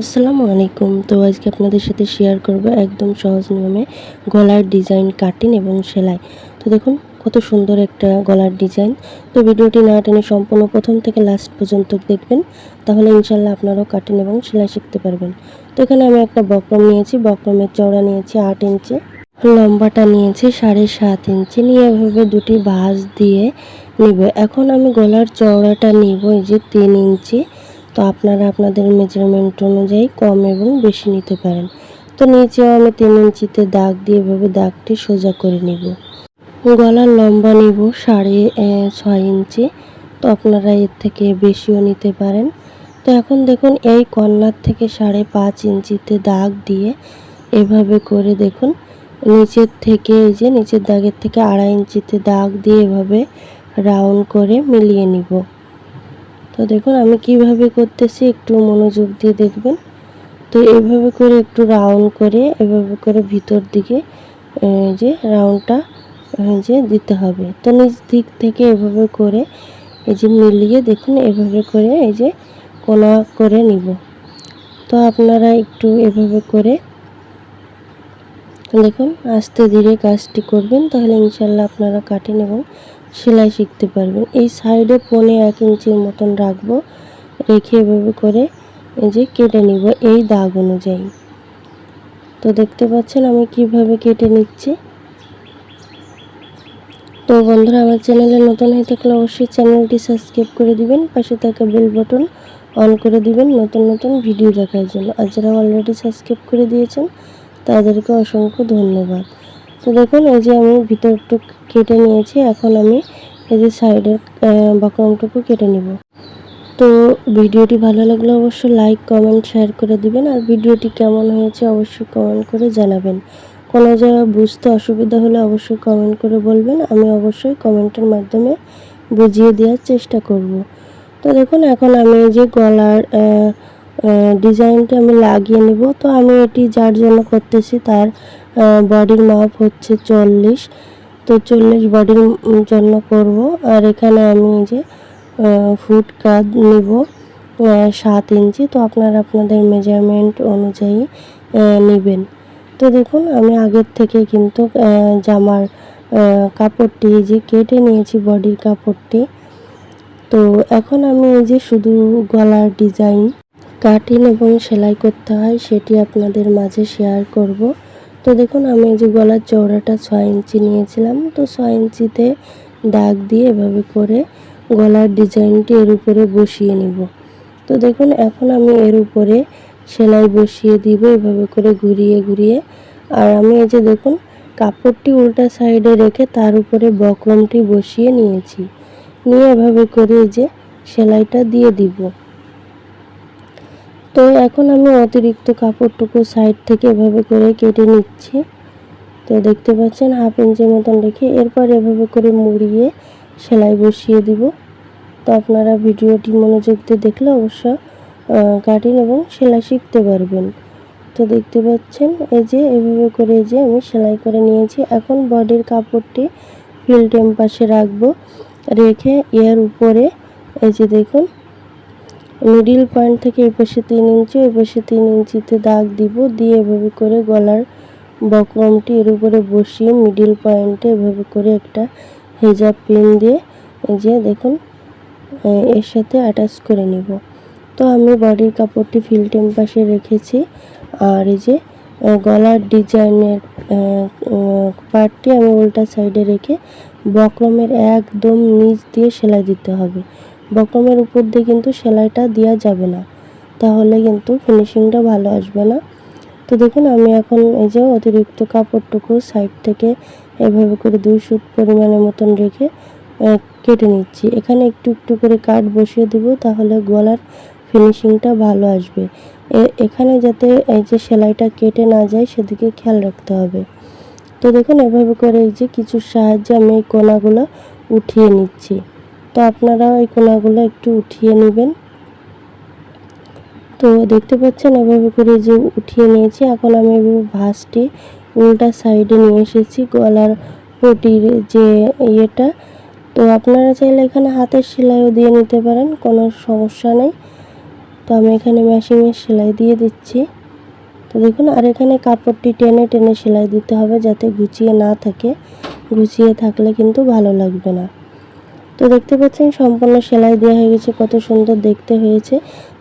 আসসালামু আলাইকুম। তো আজকে আপনাদের সাথে শেয়ার করব একদম সহজ নিয়মে গলার ডিজাইন কাটিং এবং সেলাই। তো দেখুন, কত সুন্দর একটা গলার ডিজাইন তো ভিডিওটি না টেনে সম্পূর্ণ প্রথম থেকে লাস্ট পর্যন্ত দেখবেন, তাহলে ইনশাল্লাহ আপনারাও কাটিং এবং সেলাই শিখতে পারবেন। তো এখানে আমি একটা বক্রম নিয়েছি, বক্রমের চওড়া নিয়েছি আট ইঞ্চি। লম্বাটা নিয়েছি সাড়ে সাত ইঞ্চি। নিয়ে এভাবে দুটি ভাঁজ দিয়ে নিব। এখন আমি গলার চওড়াটা নিব, এই যে তিন ইঞ্চি। তো আপনারা আপনাদের মেজারমেন্ট অনুযায়ী কম এবং বেশি নিতে পারেন। তো নিচেও আমি তিন ইঞ্চিতে দাগ দিয়ে এভাবে দাগটি সোজা করে নিব। গলার লম্বা নিব সাড়ে ছয় ইঞ্চি। তো আপনারা এর থেকে বেশিও নিতে পারেন। তো এখন দেখুন এই কর্নার থেকে সাড়ে পাঁচ ইঞ্চিতে দাগ দিয়ে এভাবে করে দেখুন। নিচের থেকে এই যে নিচের দাগের থেকে আড়াই ইঞ্চিতে দাগ দিয়ে এভাবে রাউন্ড করে মিলিয়ে নিব। তো দেখুন, আমি কীভাবে করতেছি একটু মনোযোগ দিয়ে দেখবেন। তো এইভাবে করে একটু রাউন্ড করে, এভাবে করে ভিতর দিকে যে রাউন্ডটা যে দিতে হবে। তো নিজ দিক থেকে এভাবে করে, এই যে মিলিয়ে দেখুন, এভাবে করে এই যে কোনা করে নিব। তো আপনারা একটু এভাবে করে দেখুন, আস্তে ধীরে কাজটি করবেন, তাহলে ইনশাল্লাহ আপনারা কাটেন এবং সেলাই শিখতে পারবেন এই সাইডে পনে এক ইঞ্চির মতন রাখব। রেখে এভাবে করে এই যে কেটে নিব এই দাগ অনুযায়ী। তো দেখতে পাচ্ছেন আমি কীভাবে কেটে নিচ্ছি। তো বন্ধুরা, আমার চ্যানেলে নতুন হয়ে থাকলে অবশ্যই চ্যানেলটি সাবস্ক্রাইব করে দিবেন, পাশে থাকা বেল বটন অন করে দিবেন নতুন নতুন ভিডিও দেখার জন্য। আর যারা অলরেডি সাবস্ক্রাইব করে দিয়েছেন, তাদেরকে অসংখ্য ধন্যবাদ। তো দেখুন, এই যে আমি ভিতরটুক কেটে নিয়েছি, এখন আমি এই যে সাইডের বাকরমটুকু কেটে নিব। তো ভিডিওটি ভালো লাগলে অবশ্যই লাইক কমেন্ট শেয়ার করে দিবেন, আর ভিডিওটি কেমন হয়েছে অবশ্যই কমেন্ট করে জানাবেন। কোনো জায়গায় বুঝতে অসুবিধা হলে অবশ্যই কমেন্ট করে বলবেন, আমি অবশ্যই কমেন্টের মাধ্যমে বুঝিয়ে দেওয়ার চেষ্টা করব। তো দেখুন, এখন আমি যে গলার ডিজাইনটা আমি লাগিয়ে নিব। তো আমি এটি যার জন্য করতেছি তার বডির মাপ হচ্ছে চল্লিশ। তো চল্লিশ বডির জন্য করব। আর এখানে আমি যে ফুট কাজ নিব সাত ইঞ্চি। তো আপনারা আপনাদের মেজারমেন্ট অনুযায়ী নেবেন। তো দেখুন, আমি আগের থেকে কিন্তু জামার কাপড়টি যে কেটে নিয়েছি বডির কাপড়টি। তো এখন আমি এই যে শুধু গলার ডিজাইন কাটিং এবং সেলাই করতে হয়, সেটি আপনাদের মাঝে শেয়ার করব। তো দেখুন, আমি যে গলার চওড়াটা ছয় ইঞ্চি নিয়েছিলাম। তো ছয় ইঞ্চিতে দাগ দিয়ে এভাবে করে গলার ডিজাইনটি এর উপরে বসিয়ে নিব। তো দেখুন, এখন আমি এর উপরে সেলাই বসিয়ে দিব, এভাবে করে ঘুরিয়ে ঘুরিয়ে। আর আমি এই যে দেখুন, কাপড়টি উল্টা সাইডে রেখে তার উপরে বক্রমটি বসিয়ে নিয়েছি। নিয়ে এভাবে করে এই যে সেলাইটা দিয়ে দিব। তো এখন আমি অতিরিক্ত কাপড়টুকু সাইড থেকে এভাবে করে কেটে নিচ্ছি। তো দেখতে পাচ্ছেন হাফ ইঞ্চি মতন রেখে এরপর এভাবে করে মুড়িয়ে সেলাই বসিয়ে দিব। তো আপনারা ভিডিওটি মনোযোগ দিয়ে দেখলে অবশ্য কাটিং এবং সেলাই শিখতে পারবেন। তো দেখতে পাচ্ছেন, এই যে এভাবে করে যে আমি সেলাই করে নিয়েছি। এখন বডির কাপড়টি ফিল টেম্পাসে রাখব। রেখে এর উপরে, এই যে দেখুন মিডিল পয়েন্ট থেকে এই পাশে তিন ইঞ্চি, ওই পাশে তিন ইঞ্চিতে দাগ দিব, দিয়ে এভাবে করে গলার বক্রমটি এর উপরে বসিয়ে মিডিল পয়েন্টে এভাবে করে একটা হেজাব পিন দিয়ে যে দেখুন এর সাথে অ্যাটাচ করে নিব। তো আমি বডির কাপড়টি ফিল্টেম পাশে রেখেছি, আর এই যে গলার ডিজাইনের পার্টটি আমি উল্টা সাইডে রেখে বক্রমের একদম নিচ দিয়ে সেলাই দিতে হবে। বক্রমের উপর দিয়ে কিন্তু সেলাইটা দেওয়া যাবে না। তাহলে কিন্তু ফিনিশিংটা ভালো আসবে না। তো দেখুন, আমি এখন এই যে অতিরিক্ত কাপড়টুকু সাইড থেকে এভাবে করে দুই সুত পরিমাণের মতন রেখে কেটে নিচ্ছি। এখানে একটু একটু করে কাট বসিয়ে দেব, তাহলে গলার ফিনিশিংটা ভালো আসবে। এখানে যাতে এই যে সেলাইটা কেটে না যায়, সেদিকে খেয়াল রাখতে হবে। তো দেখুন, এভাবে করে এই যে কিছুর সাহায্যে আমি এই কোনাগুলো উঠিয়ে নিচ্ছি। তো আপনারাও এই কোনাগুলো একটু উঠিয়ে নেবেন। তো দেখতে পাচ্ছেন এভাবে করে যে উঠিয়ে নিয়েছি। এখন আমি এভাবে ভাঁজটি উল্টা সাইডে নিয়ে এসেছি গলার পটির যে ইয়েটা। তো আপনারা চাইলে এখানে হাতের সেলাইও দিয়ে নিতে পারেন, কোনো সমস্যা নেই। তো তো আমি এখানে মেশিনের সেলাই দিয়ে দিচ্ছি। তো দেখুন, আর এখানে কাপড়টি টেনে টেনে সেলাই দিতে হবে যাতে গুছিয়ে না থাকে। গুছিয়ে থাকলে কিন্তু ভালো লাগবে না। তো দেখতে পাচ্ছেন সম্পূর্ণ সেলাই দেওয়া হয়ে গেছে, কত সুন্দর দেখতে হয়েছে।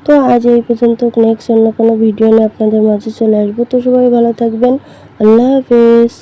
তো আজ এই পর্যন্ত নেক্সট অন্য কোনো ভিডিও নিয়ে আপনাদের মাঝে চলে আসব। তো সবাই ভালো থাকবেন। আল্লাহ হাফেজ।